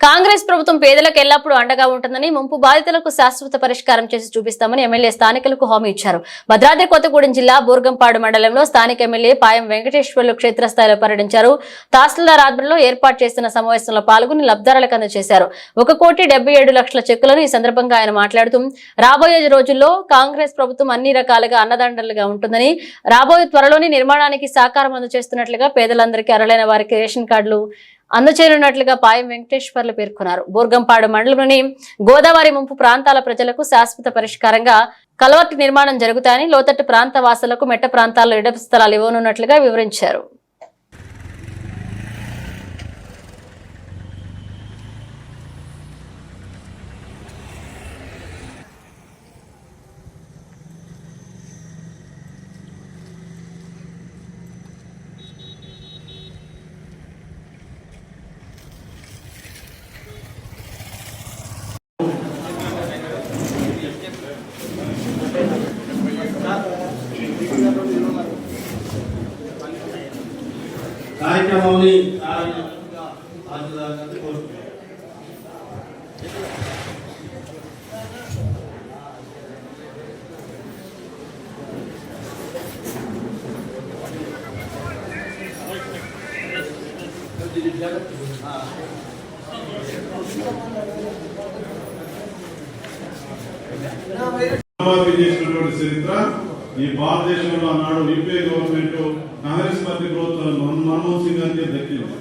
కాంగ్రెస్ ప్రభుత్వం పేదలకు ఎల్లప్పుడూ అండగా ఉంటుందని ముంపు బాధితులకు శాశ్వత పరిష్కారం చేసి చూపిస్తామని ఎమ్మెల్యే స్థానికులకు హామీ ఇచ్చారు. భద్రాద్రి కొత్తగూడెం జిల్లా బూర్గంపాడు మండలంలో స్థానిక ఎమ్మెల్యే పాయం వెంకటేశ్వర్లు క్షేత్రస్థాయిలో పర్యటించారు. తహసీల్దార్ ఆధ్వర్యంలో ఏర్పాటు చేసిన సమావేశంలో పాల్గొని లబ్దారులకు అందజేశారు. ఒక కోటి డెబ్బై ఏడు లక్షల చెక్కులను ఈ సందర్భంగా ఆయన మాట్లాడుతూ రాబోయే రోజుల్లో కాంగ్రెస్ ప్రభుత్వం అన్ని రకాలుగా అన్నదండలుగా ఉంటుందని రాబోయే త్వరలోని నిర్మాణానికి సహకారం అందజేస్తున్నట్లుగా పేదలందరికీ అర్హులైన వారికి రేషన్ కార్డులు అందచేయనున్నట్లుగా పాయం వెంకటేశ్వర్లు పేర్కొన్నారు. బోర్గంపాడు మండలంలోని గోదావరి ముంపు ప్రాంతాల ప్రజలకు శాశ్వత పరిష్కారంగా కలవట్టు నిర్మాణం జరుగుతాయని లోతట్టు ప్రాంత వాసులకు మెట్ట ప్రాంతాల్లో ఇడప స్థలాలు ఇవ్వనున్నట్లుగా వివరించారు. కార్యక్రమాన్ని చేసినటువంటి చరిత్ర ఈ భారతదేశంలో ఆనాడు యూపీఏ గవర్నమెంట్. కాంగ్రెస్ పార్టీ ప్రభుత్వం మన్మోహన్ సింగ్ గారికి దక్కింది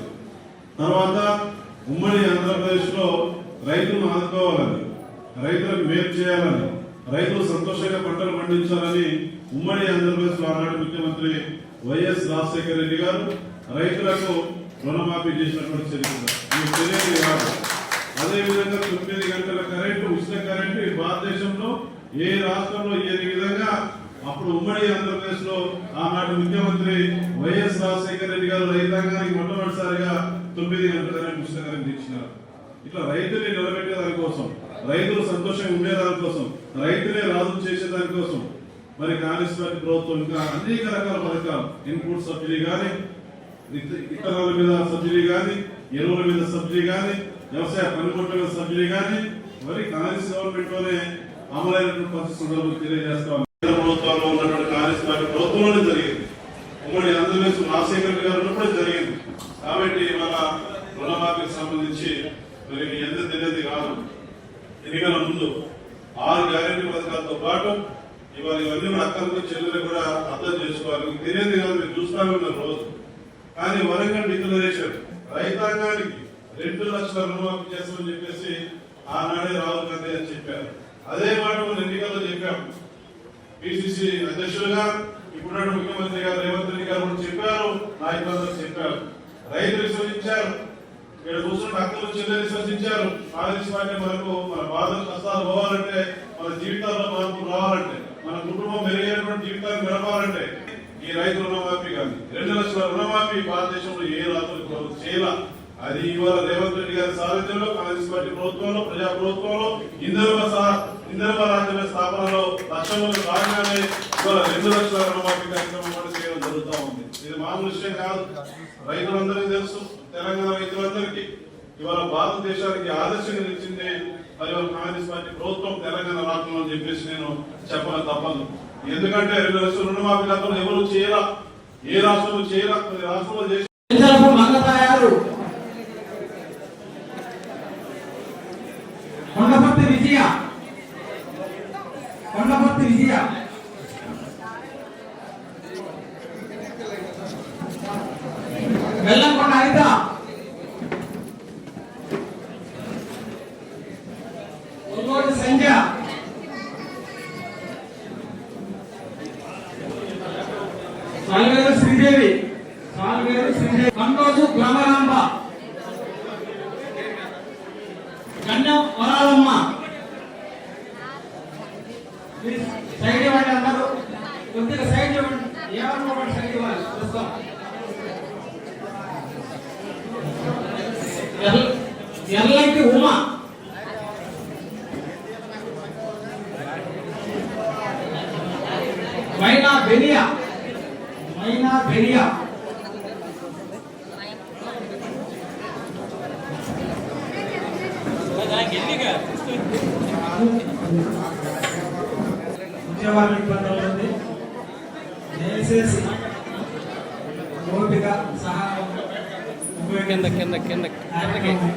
తర్వాత ఉమ్మడి ఆంధ్రప్రదేశ్లో రైతులను ఆదుకోవాలని రైతులకు మేలు చేయాలని రైతులు సంతోషంగా పంటలు పండించాలని ఉమ్మడి ఆంధ్రప్రదేశ్లో ఆనాడు ముఖ్యమంత్రి వైఎస్ రాజశేఖర రెడ్డి గారు రైతులకు రుణమాఫీ చేసినటువంటి చరిత్ర. మీకు తెలియదు కాదు. అదేవిధంగా తొమ్మిది గంటల కరెంటు ఉచిత కరెంటు భారతదేశంలో ఏ రాష్ట్రంలో ఏ విధంగా అప్పుడు ఉమ్మడి ఆంధ్రప్రదేశ్లో ఆనాటి ముఖ్యమంత్రి వైఎస్ రాజశేఖర రెడ్డి గారు రైతాంగానికి మొట్టమొదటిసారిగా తొమ్మిది గంటలనే పుస్తకాన్ని తీర్చినారు ఇట్లా రైతుల్ని నిలబెట్టే దానికోసం రైతులు సంతోషంగా ఉండే దానికోసం రైతులే రాజు చేసే దానికోసం మరి కాంగ్రెస్ పార్టీ ప్రభుత్వం ఇంకా అనేక రకాల పథకాలు ఇన్పుట్ సబ్సిడీ కానీ ఇత- మీద సబ్సిడీ కానీ ఎరువుల మీద సబ్సిడీ కానీ వ్యవసాయ పనిముట్ల మీద సబ్సిడీ కానీ మరి కాంగ్రెస్ గవర్నమెంట్లోనే అమలైనటువంటి పరిస్థితి సందర్భంగా తెలియజేస్తాం కేంద్ర ప్రభుత్వంలో ఉన్నటువంటి కాంగ్రెస్ పార్టీ ప్రభుత్వంలోనే జరిగింది. ఉమ్మడి ఆంధ్రప్రదేశ్ రాజశేఖర గారు ఉన్నప్పుడే జరిగింది. కాబట్టి మన రుణమాఫీకి సంబంధించి మరి ఎంత తెలియదు కాదు. ఎన్నికల ముందు ఆరు గ్యారెంటీ పథకాలతో పాటు ఇవాళ ఇవన్నీ మన అక్కలకు చెల్లెలు కూడా అర్థం చేసుకోవాలి. మీకు తెలియదు కాదు మీరు చూస్తానే ఉన్నారు రోజు. కానీ వరంగల్ డిక్లరేషన్ రైతాంగానికి రెండు లక్షల రుణమాఫీ చేస్తామని చెప్పేసి ఆనాడే రాహుల్ గాంధీ అని చెప్పారు. అదే మాట మనం ఎన్నికల్లో చెప్పాము. పిసిసి అధ్యక్షులుగా ఇప్పుడున్న ముఖ్యమంత్రి గారు రేవంత్ రెడ్డి గారు కూడా చెప్పారు నాయకులందరూ చెప్పారు. రైతులు విశ్వసించారు. ఇక్కడ కూర్చున్న అక్కలు చెల్లెలు విశ్వసించారు. కాంగ్రెస్ మనకు మన బాధలు కష్టాలు పోవాలంటే మన జీవితాల్లో మార్పు రావాలంటే మన కుటుంబం మెరుగైనటువంటి జీవితాన్ని గడపాలంటే ఈ రైతు రుణమాఫీ కానీ రెండు లక్షల రుణమాఫీ భారతదేశంలో ఏ రాత్రులు చేయాల. అది ఇవాళ రేవంత్ రెడ్డి గారి సారథ్యంలో కాంగ్రెస్ పార్టీ ప్రభుత్వంలో ప్రజా ప్రభుత్వంలో ఇంధన సా- ఇంధన రాజ్యాంగ స్థాపనలో లక్ష్యంలో భాగంగానే ఇవాళ రెండు లక్షల రుణమాఫీ కార్యక్రమం కూడా చేయడం జరుగుతూ ఉంది. ఇది మామూలు విషయం కాదు. రైతులందరికీ తెలుసు. తెలంగాణ రైతులందరికీ ఇవాళ భారతదేశానికి ఆదర్శంగా నిలిచింది మరి కాంగ్రెస్ పార్టీ ప్రభుత్వం తెలంగాణ రాష్ట్రంలో అని చెప్పేసి నేను చెప్పడం తప్పదు. ఎందుకంటే రెండు లక్షల రుణమాఫీ గతంలో ఎవరు చేయరా? ఏ రాష్ట్రంలో చేయరా? కొన్ని రాష్ట్రంలో చేసి 特别惊讶 ప్లీజ్ సైడ్ ఇవ్వండి అన్నారు కొద్దిగా సైడ్ ఇవ్వండి. ఏమనుకోకండి సైడ్ ఇవ్వాలి? ప్రస్తుతం ఎల్లకి ఉమా మైనా బెనియా మైనా బెనియా ఉద్యోగాల ఇబ్బందులు ఉంది దయచేసి ఓపిక సహాయం కింద కింద కింద కిందకి.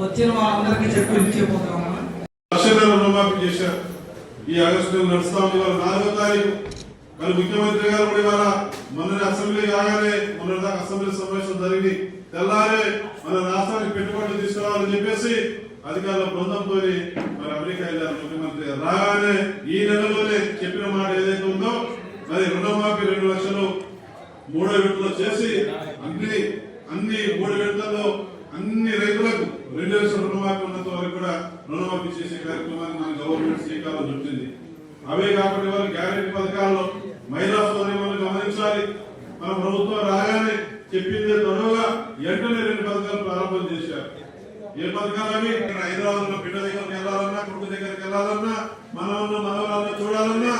వచ్చిన వాళ్ళందరికీ చెప్పి లక్షల రుణమాఫీ చేశారు. ఈ ఆగస్టు నెల నడుస్తా ఉంది ఇవాళ నాలుగో తారీఖు. మరి ముఖ్యమంత్రి గారు కూడా ఇవాళ మొన్న అసెంబ్లీ కాగానే మొన్న దాకా అసెంబ్లీ సమావేశం జరిగి తెల్లారే మన రాష్ట్రానికి పెట్టుబడులు తీసుకురావాలని చెప్పేసి అధికారుల బృందంతో మరి అమెరికా వెళ్ళారు ముఖ్యమంత్రి. రాగానే ఈ నెలలోనే చెప్పిన మాట ఏదైతే ఉందో మరి రుణమాఫీ రెండు లక్షలు మూడో విడతలో చేసి అన్ని అన్ని మూడు విడతల్లో అన్ని రైతులకు రెండు లక్షల రుణమాఫీ ఉన్నంత వరకు కూడా రుణమాఫీ చేసే కార్యక్రమాన్ని మన గవర్నమెంట్ శ్రీకారం చుట్టింది. అవే కాకుండా వారు గ్యారెంటీ పథకాల్లో మహిళా సోదరిమణులు గమనించాలి. మన ప్రభుత్వం రాగానే చెప్పింది త్వరగా వెంటనే రెండు పథకాలు ప్రారంభం చేశారు. ఏ పథకాలు హైదరాబాద్లో హైదరాబాద్లో బిడ్డ దగ్గరికి వెళ్ళాలన్నా కొడుకు దగ్గరికి వెళ్ళాలన్నా మనవన్న మనవరాలను చూడాలన్నా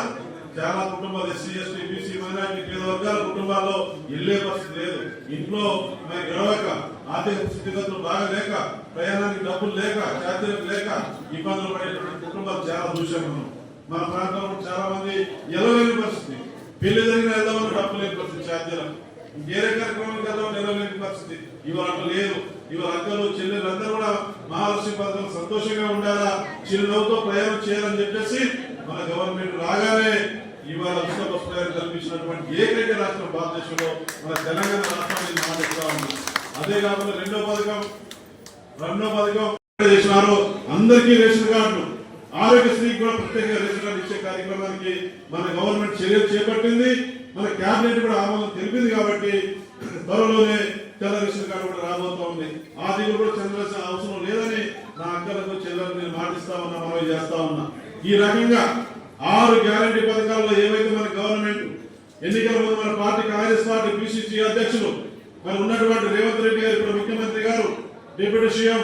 చాలా కుటుంబాలు ఎస్సీ ఎస్టీ బీసీ మైనార్టీ పేద వర్గాల కుటుంబాల్లో వెళ్ళే పరిస్థితి లేదు. ఇంట్లో మరి గడవక ఆర్థిక స్థితిగతులు బాగా లేక ప్రయాణానికి డబ్బులు లేక ఛార్జీలకు లేక ఇబ్బందులు పడేటువంటి కుటుంబాలు చాలా చూసాం మనం. మన ప్రాంతంలో చాలా మంది ఎలలేని పరిస్థితి. పెళ్ళి జరిగిన వెళ్దామని డబ్బు లేని పరిస్థితి ఛార్జీలకు వేరే కార్యక్రమానికి వెళ్దామని నిలవలేని పరిస్థితి. ఇవాళ లేదు. ఇవాళ అక్కలు చెల్లెలు కూడా మహాలక్ష్మి పథకం సంతోషంగా ఉండాలా? చిరునవ్వుతో ప్రయాణం చేయాలని చెప్పేసి మన గవర్నమెంట్ రాగానే ఇవాళ ఉచిత బస్సు ప్రయాణం కల్పించినటువంటి ఏకైక రాష్ట్రం భారతదేశంలో మన తెలంగాణ రాష్ట్రాన్ని మాట్లాడుతూ ఉంది అదే కాకుండా రెండో పథకం రెండో పథకం చేసినారు. అందరికీ రేషన్ కార్డులు ఆరోగ్యశ్రీకి కూడా ప్రత్యేక రేషన్ కార్డు ఇచ్చే కార్యక్రమానికి మన గవర్నమెంట్ చర్యలు చేపట్టింది. మన కేబినెట్ కూడా ఆమోదం తెలిపింది కాబట్టి త్వరలోనే తెల్ల రేషన్ కూడా రాబోతా ఉంది. ఆ దిగులు కూడా చెందాల్సిన అవసరం లేదని నా అక్కలకు చెల్లెలకు నేను మాటిస్తా ఉన్నా మనవి చేస్తా ఉన్నా. ఈ రకంగా ఆరు గ్యారంటీ పథకాల్లో ఏవైతే మన గవర్నమెంట్ ఎన్నికల ముందు మన పార్టీ కాంగ్రెస్ పార్టీ పిసిసి అధ్యక్షులు మరి ఉన్నటువంటి రేవంత్ రెడ్డి గారు ఇప్పుడు ముఖ్యమంత్రి గారు డిప్యూటీ సీఎం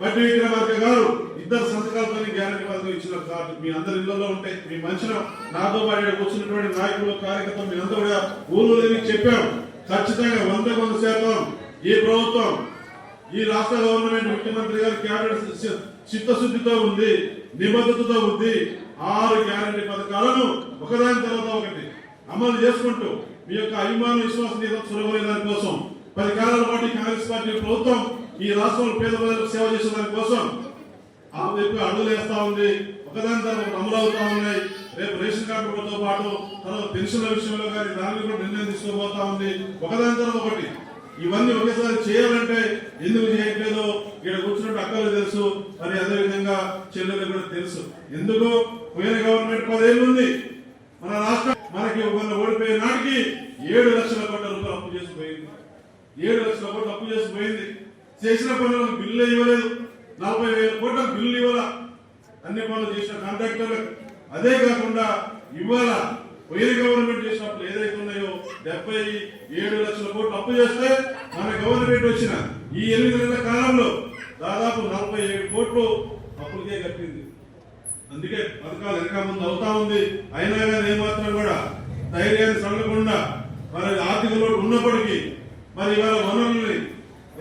బట్టి విక్రమార్క గారు ఇద్దరు సంతకాలతో గ్యారంటీ పథకం ఇచ్చిన కార్డు మీ అందరి ఇళ్ళలో ఉంటాయి మీ మంచిన నాతో పాటు ఇక్కడ కూర్చున్నటువంటి నాయకులు కార్యకర్తలు మీ అందరూ కూడా ఊళ్ళో తిరిగి చెప్పాం ఖచ్చితంగా వంద వంద శాతం ఈ ప్రభుత్వం ఈ రాష్ట్ర గవర్నమెంట్ ముఖ్యమంత్రి గారు క్యాబినెట్ చిత్తశుద్ధితో ఉంది నిబద్ధతతో ఉంది. ఆరు గ్యారంటీ పథకాలను ఒకదాని తర్వాత ఒకటి అమలు చేసుకుంటూ మీ యొక్క అభిమాన విశ్వాసం సులభమైన దానికోసం పది కాలాల పాటు కాంగ్రెస్ పార్టీ ప్రభుత్వం ఈ రాష్ట్రంలో పేద ప్రజలకు సేవ చేసే దానికోసం కోసం అడుగులు వేస్తా ఉంది ఒకదాని తర్వాత అమలు అవుతా ఉన్నాయి. రేపు రేషన్ కార్డుతో పాటు తర్వాత పెన్షన్ల విషయంలో కానీ దాని కూడా నిర్ణయం తీసుకోబోతా ఉంది. ఒకదాని తర్వాత ఒకటి. ఇవన్నీ ఒకేసారి చేయాలంటే ఎందుకు చేయట్లేదో ఇక్కడ కూర్చున్నట్టు అక్కలు తెలుసు. మరి అదే విధంగా చెల్లెలు కూడా తెలుసు. ఎందుకు? పోయిన గవర్నమెంట్ పదేళ్ళు ఉంది. మన రాష్ట్రం మనకి మొన్న ఓడిపోయే నాటికి ఏడు లక్షల కోట్ల రూపాయలు అప్పు చేసిపోయింది. ఏడు లక్షల కోట్లు అప్పు చేసిపోయింది. చేసిన పనులకు బిల్లు ఇవ్వలేదు. నలభై వేల కోట్ల బిల్లు ఇవ్వాల. అన్ని పనులు చేసిన కాంట్రాక్టర్లకు అదే కాకుండా ఇవాళ పోయిన గవర్నమెంట్ చేసినప్పుడు ఏదైతే ఉన్నాయో డెబ్బై ఏడు లక్షల కోట్లు అప్పు చేస్తే మన గవర్నమెంట్ వచ్చిన ఈ ఎనిమిది నెలల కాలంలో దాదాపు నలభై ఏడు కోట్లు అప్పులకే కట్టింది. అందుకే పథకాలు వెనక ముందు అవుతా ఉంది. అయినా కానీ ఏమాత్రం కూడా ధైర్యాన్ని సడలకుండా మరి ఆర్థిక లోటు ఉన్నప్పటికీ మరి ఇవాళ వనరుల్ని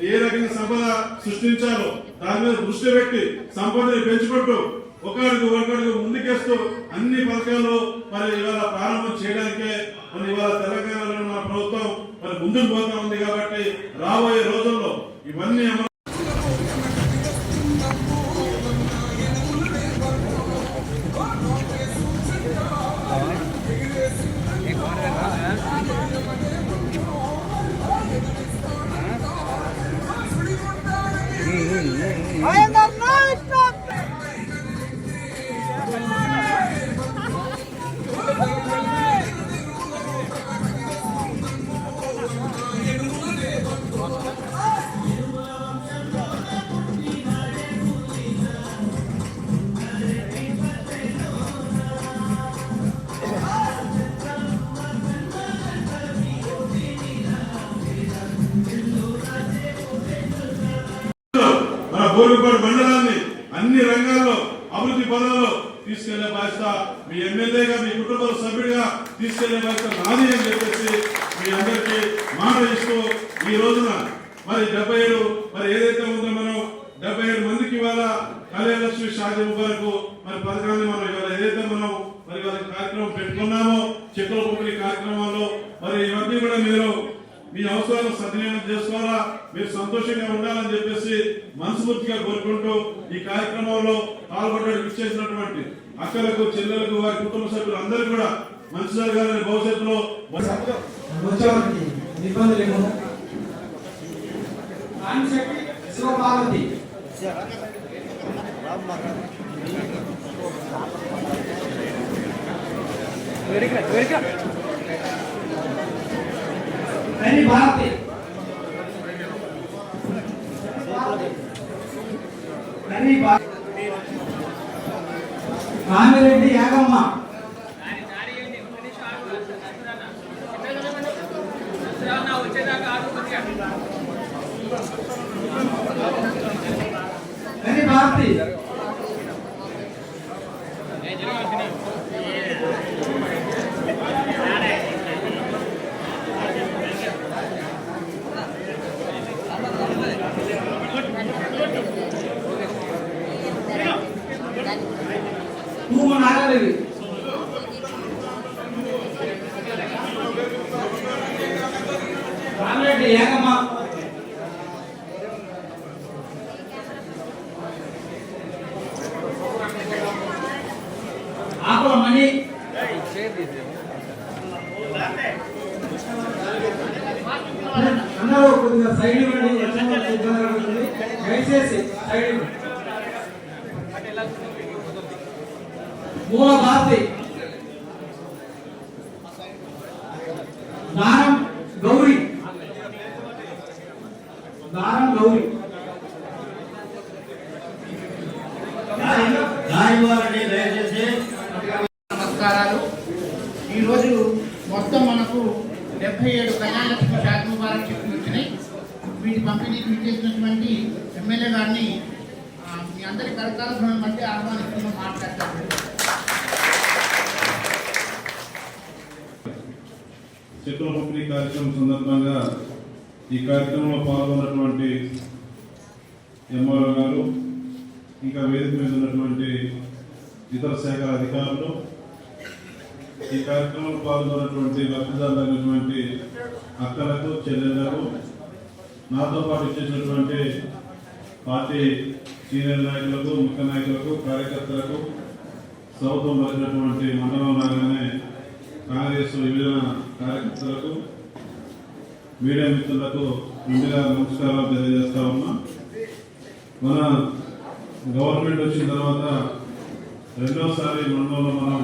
ఏ రకంగా సంపద సృష్టించాలో దాని మీద దృష్టి పెట్టి సంపదని పెంచుకుంటూ ఒకరికి ఒకరికి ముందుకేస్తూ అన్ని పథకాలు మరి ఇవాళ ప్రారంభం చేయడానికే మరి ఇవాళ తెలంగాణలో మన ప్రభుత్వం మరి ముందుకు పోతా ఉంది కాబట్టి రాబోయే రోజుల్లో ఇవన్నీ అమలు మండలాన్ని అన్ని రంగాల్లో అభివృద్ధి పనులలో తీసుకెళ్ళే బాధ్యత మీ ఎమ్మెల్యేగా మీ కుటుంబ సభ్యుడిగా తీసుకెళ్ళే బాధ్యత నాది అని చెప్పేసి మీ అందరికీ మాట ఇస్తూ ఈ రోజున మరి డెబ్బై ఏడు మరి ఏదైతే ఉందో మనం డెబ్బై ఏడు మందికి ఇవాళ కళ్యాణలక్ష్మి షాజీ మరి పథకాన్ని మనం ఇవాళ ఏదైతే మనం మరి వాళ్ళ కార్యక్రమం పెట్టుకున్నామో చెక్కుల పంపిణీ కార్యక్రమాల్లో మరి ఇవన్నీ కూడా మీరు మీ అవసరాలను సద్వినియోగం చేసుకోవాలా మీరు సంతోషంగా ఉండాలని చెప్పేసి మనస్ఫూర్తిగా కోరుకుంటూ ఈ కార్యక్రమంలో పాల్గొనడానికి ఇచ్చేసినటువంటి అక్కలకు చెల్లెలకు వారి కుటుంబ సభ్యులు అందరూ కూడా మంచి జరగాలని భవిష్యత్తులో శివపార్వతి. వెరిక వెరిక అని భారతి రామిరెడ్డి యాగమ్మ. అని భారతి. రామిరెడ్డి యాగమ్మ ఆకుల మణి అందరూ కొద్దిగా సైడ్ ఇవ్వండి ఎట్లా ఇబ్బంది కలుగుతుంది దయచేసి సైడ్ ఇవ్వండి మూల భారతి దానం గౌరీ దానం గౌరీ. నమస్కారాలు. ఈరోజు మొత్తం మనకు డెబ్బై ఏడు కళ్యాణ శాఖ ముబారక్ చెక్కులు వచ్చినాయి. వీటి పంపిణీకి విచ్చేసినటువంటి ఎమ్మెల్యే గారిని మీ అందరి కరకాల ధ్వనుల మధ్య ఆహ్వానిస్తున్న మాట్లాడతారు చెక్కుల పంపిణీ కార్యక్రమం సందర్భంగా ఈ కార్యక్రమంలో పాల్గొన్నటువంటి ఎంఆర్ఓ గారు ఇంకా వేదిక మీద ఉన్నటువంటి ఇతర శాఖ అధికారులు ఈ కార్యక్రమంలో పాల్గొన్నటువంటి లబ్ధిదారులైనటువంటి అక్కలకు చెల్లెళ్ళకు నాతో పాటు ఇచ్చేసినటువంటి పార్టీ సీనియర్ నాయకులకు ముఖ్య నాయకులకు కార్యకర్తలకు సౌతం వచ్చినటువంటి మండలం లాగానే కాంగ్రెస్ విభజన కార్యకర్తలకు మీడియా మిత్రులకు ముందుగా నమస్కారాలు తెలియజేస్తా ఉన్నా. మన గవర్నమెంట్ వచ్చిన తర్వాత రెండోసారి మండలంలో మనం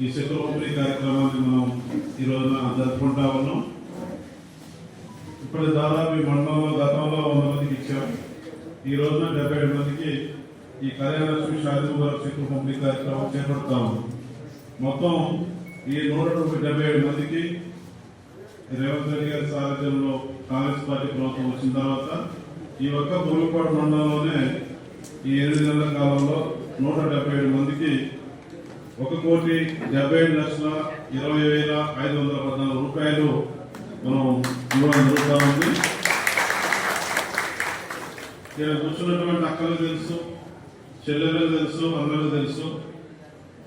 ఈ శక్తుల కార్యక్రమాన్ని మనం ఈ రోజున జరుపుకుంటా ఉన్నాం. ఇప్పుడు దాదాపు ఈ మండలంలో గతంలో వంద మందికి ఇచ్చాం. ఈ రోజున డెబ్బై ఏడు మందికి ఈ కళ్యాణ లక్ష్మి షాదీ పంపిణీ కార్యక్రమం చేపడతాము మొత్తం ఈ నూట డెబ్బై ఏడు మందికి రేవంత్ రెడ్డి గారి సారథ్యంలో కాంగ్రెస్ పార్టీ ప్రభుత్వం వచ్చిన తర్వాత ఈ ఒక్క బుర్లపాడు మండలంలోనే ఈ ఎనిమిది నెలల కాలంలో నూట డెబ్బై ఏడు మందికి ఒక కోటి డెబ్బై ఏడు లక్షల ఇరవై వేల ఐదు వందల పద్నాలుగు రూపాయలు మనం ఇవ్వడం జరుగుతూ ఉంది. ఇక్కడ కూర్చున్నటువంటి అక్కలకు తెలుసు చెల్లెలకు తెలుసు అందరికీ తెలుసు.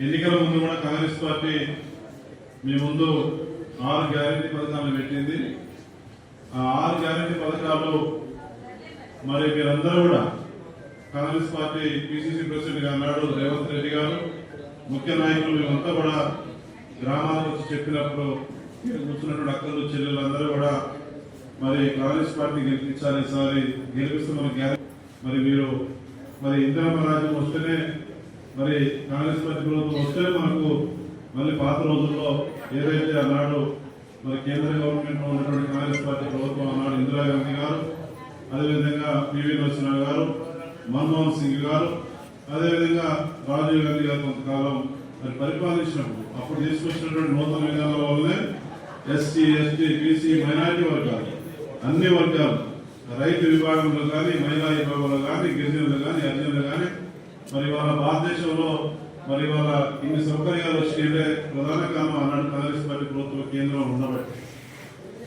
ఎన్నికల ముందు కూడా కాంగ్రెస్ పార్టీ మీ ముందు ఆరు గ్యారంటీ పథకాలు పెట్టింది. ఆ ఆరు గ్యారెంటీ పథకాలు మరి మీరందరూ కూడా కాంగ్రెస్ పార్టీ పిసిసి ప్రెసిడెంట్గా అన్నాడు రేవంత్ రెడ్డి గారు. ముఖ్య నాయకులు మేమంతా కూడా గ్రామాలకు వచ్చి చెప్పినప్పుడు కూర్చున్నటువంటి అక్కలు చెల్లెలు అందరూ కూడా మరి కాంగ్రెస్ పార్టీ గెలిపించాలి ఈసారి గెలిపిస్తే మన మరి మీరు మరి ఇందిరమ్మ రాజ్యం వస్తేనే మరి కాంగ్రెస్ పార్టీ ప్రభుత్వం వస్తేనే మనకు మళ్ళీ పాత రోజుల్లో ఏదైతే అన్నాడు మరి కేంద్ర గవర్నమెంట్లో ఉన్నటువంటి కాంగ్రెస్ పార్టీ ప్రభుత్వం అన్నాడు ఇందిరాగాంధీ గారు అదేవిధంగా పివి నరసింహరావు గారు మన్మోహన్ సింగ్ గారు అదేవిధంగా రాజీవ్ గాంధీ గారు కొంతకాలం మరి పరిపాలించినప్పుడు అప్పుడు తీసుకొచ్చినటువంటి నూతన విధానాల వల్లనే ఎస్సీ ఎస్టీ బీసీ మైనారిటీ వర్గాలు అన్ని వర్గాలు రైతు విభాగంలో కానీ మహిళా విభాగంలో కానీ గిరిజనులు కానీ అర్జునులు కానీ మరి వాళ్ళ భారతదేశంలో మరి వాళ్ళ ఇన్ని సౌకర్యాలు వచ్చినాయంటే ప్రధాన కారణం ఆనాడు కాంగ్రెస్ పార్టీ ప్రభుత్వ కేంద్రంలో ఉండబట్టి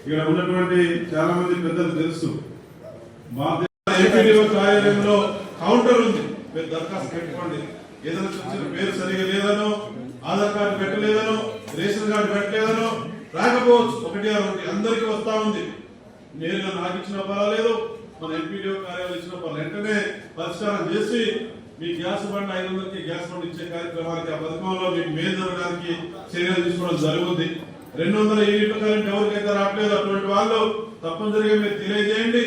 ఇక్కడ ఉన్నటువంటి చాలా మంది పెద్దలు తెలుసు. మా ఎంపీడీఓ కార్యాలయంలో కౌంటర్ ఉంది. మీరు దరఖాస్తు పెట్టుకోండి. ఏదైనా చూసిన పేరు సరిగా లేదనో ఆధార్ కార్డు పెట్టలేదనో రేషన్ కార్డు పెట్టలేదనో రాకపోవచ్చు. ఒకటి ఒకటి అందరికీ వస్తా ఉంది. నేరుగా నాకు ఇచ్చిన పర్వాలేదు మన ఎంపీడీఓ కార్యాలయం ఇచ్చిన పర్వాలేదు వెంటనే పరిష్కారం చేసి మీ గ్యాస్ బండ్ ఐదు వందలకి గ్యాస్ బండ్ ఇచ్చే కార్యక్రమానికి ఆ పథకంలో మీకు మేలు జరగడానికి చర్యలు తీసుకోవడం జరుగుతుంది రెండు వందల యూనిట్ల కరెంట్ ఎవరికైతే రావట్లేదు అటువంటి వాళ్ళు తప్పనిసరిగా మీరు తెలియజేయండి.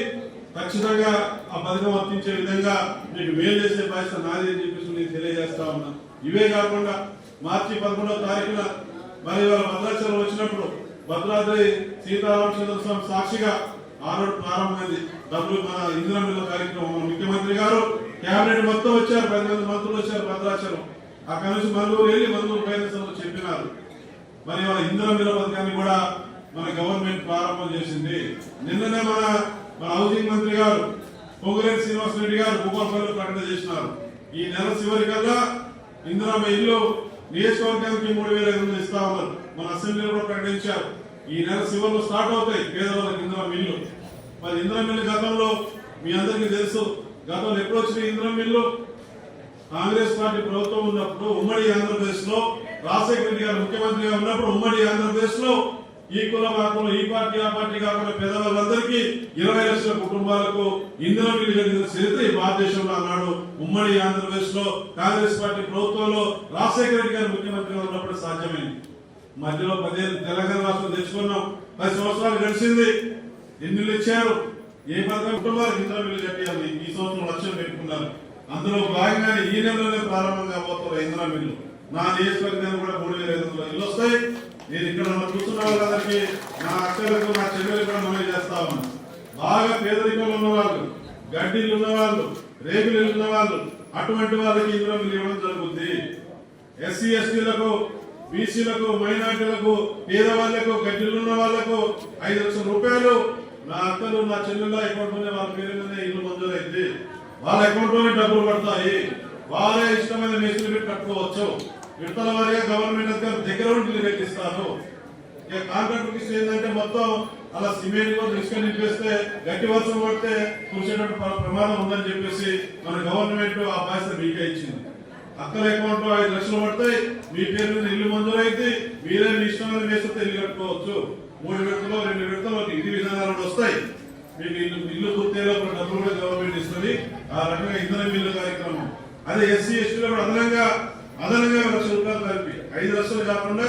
ఖచ్చితంగా ఆ పథకం వర్తించే విధంగా మీకు మేలు చేసే బాధ్యత నాది అని చెప్పేసి నేను తెలియజేస్తా ఉన్నా. ఇవే కాకుండా మార్చి పదకొండవ తారీఖున మరి వాళ్ళ భద్రాచలం వచ్చినప్పుడు భద్రాద్రి సీతారామచంద్ర స్వామి సాక్షిగా ఆ రోజు ప్రారంభమైంది. డబ్బులు మన ఇందిరా కార్యక్రమం. ముఖ్యమంత్రి గారు క్యాబినెట్ మొత్తం వచ్చారు పది మంది మంత్రులు వచ్చారు భద్రాచలం. అక్కడ నుంచి మంగళూరు వెళ్ళి మంగళూరు పైన చెప్పినారు. మరి మన ఇందిరా మిల్ల పథకాన్ని కూడా మన గవర్నమెంట్ ప్రారంభం చేసింది. నిన్ననే మన మన హౌసింగ్ మంత్రి గారు పొంగులేటి శ్రీనివాస్ రెడ్డి గారు భూపాలపల్లిలో ప్రకటన చేసినారు. ఈ నెల చివరి కల్లా ఇందిరామ ఇల్లు నియోజకవర్గానికి మూడు వేల ఐదు వందలు ఇస్తా ఉన్నారు. మన అసెంబ్లీలో కూడా ప్రకటించారు. ఈ నెల చివరిలో స్టార్ట్ అవుతాయి పేదవాళ్ళకి ఇందిరామ ఇల్లు. మరి ఇందిరామ ఇల్లు గతంలో మీ అందరికీ తెలుసు. గతంలో ఎప్పుడు వచ్చిన ఇంద్రమిల్లు కాంగ్రెస్ పార్టీ ప్రభుత్వం ఉన్నప్పుడు ఉమ్మడి ఆంధ్రప్రదేశ్లో రాజశేఖర రెడ్డి గారు ముఖ్యమంత్రిగా ఉన్నప్పుడు ఉమ్మడి ఆంధ్రప్రదేశ్లో ఈ కుల కాకుండా ఈ పార్టీ ఆ పార్టీ కాకుండా పేదవాళ్ళందరికీ ఇరవై లక్షల కుటుంబాలకు ఇంధన బిల్లు చరిత్ర ఈ భారతదేశంలో అన్నాడు ఉమ్మడి ఆంధ్రప్రదేశ్లో కాంగ్రెస్ పార్టీ ప్రభుత్వంలో రాజశేఖర రెడ్డి గారు ముఖ్యమంత్రిగా ఉన్నప్పుడు సాధ్యమైంది. మధ్యలో పదిహేను తెలంగాణ రాష్ట్రం తెచ్చుకున్నాం. పది సంవత్సరాలు గడిచింది. ఎన్నిలు ఇచ్చారు? ఏ పథకం కుటుంబాలకు ఇంధన బిల్లు కట్టాలి ఈ సంవత్సరం లక్ష్యం పెట్టుకున్నారు. అందులో భాగంగానే ఈ నెలలోనే ప్రారంభం కాబోతున్నారు ఇంధన బిల్లు నా నియోజకవర్గానికి కూడా మూడు వేల ఐదు వందల ఇల్లు వస్తాయి. నేను ఇక్కడ ఉన్న చూస్తున్న వాళ్ళందరికీ నా అక్కలకు నా చెల్లెలకు కూడా మనవి చేస్తా ఉన్నాను బాగా పేదరికంలో ఉన్న వాళ్ళు గడ్డీలు ఉన్నవాళ్ళు రేగులు ఉన్నవాళ్ళు అటువంటి వాళ్ళకి ఇందులో బిల్లు ఇవ్వడం జరుగుతుంది ఎస్సీ ఎస్టీలకు బీసీలకు మైనార్టీలకు పేదవాళ్ళకు గడ్డీలు ఉన్న వాళ్ళకు ఐదు లక్షల రూపాయలు నా అక్కలు నా చెల్లెళ్ళ అకౌంట్లోనే వాళ్ళ పేరు మీద ఇల్లు మంజూరైంది. వాళ్ళ అకౌంట్లోనే డబ్బులు పడతాయి. వాళ్ళే ఇష్టమైన మేస్త్రి పెట్టి కట్టుకోవచ్చు. విడతల వారిగా గవర్నమెంట్ అధికారులు దగ్గర ఉండి పెట్టిస్తారు ఇక కాంట్రాక్టర్ ఇస్తే ఏంటంటే మొత్తం అలా సిమెంట్ కూడా ఇసుక నింపేస్తే గట్టి వర్షం పడితే కూర్చేటట్టు ప్రమాదం ఉందని చెప్పేసి మన గవర్నమెంట్ ఆ బాధ్యత మీకే ఇచ్చింది. అక్కల అకౌంట్లో ఐదు లక్షలు పడతాయి. మీ పేరు మీద ఇల్లు మంజూరైతే మీరే మీ ఇష్టమైన మేస్తే ఇల్లు కట్టుకోవచ్చు. మూడు విడతలో రెండు విడతలు ఒక ఇంటి విధానాలు కూడా వస్తాయి. మీకు ఇల్లు ఇల్లు పూర్తయ్యేలోపు డబ్బులు కూడా గవర్నమెంట్ ఇస్తుంది. ఆ రకంగా ఇంధన బిల్లు కార్యక్రమం. అదే ఎస్సీ ఎస్టీలో కూడా అదనంగా అదనంగా లక్ష రూపాయలు కలిపి ఐదు లక్షలు కాకుండా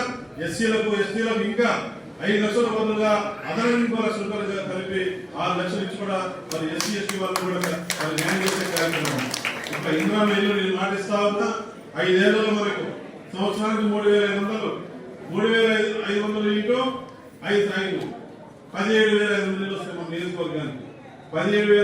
ఎస్సీలకు ఎస్టీలకు ఇంకా ఐదు లక్షల బదులుగా అదనంగా ఇంకో లక్ష రూపాయలు కలిపి ఆరు లక్షలు ఇచ్చి కూడా మరి ఎస్సీ ఎస్టీ వాళ్ళు కూడా మరి న్యాయం చేసే కార్యక్రమం. ఇంకా ఇంధన బిల్లు నేను మాటిస్తా ఉన్నా ఐదేళ్ళలో మనకు సంవత్సరానికి మూడు వేల ఐదు వందలు. మూడు వేల ఐదు- ఐదు వందలు ఇంటూ ఐదు ఐదు పదిహేడు వేల ఐదు వందలు వస్తాయి మన నియోజకవర్గానికి. పదిహేడు వేల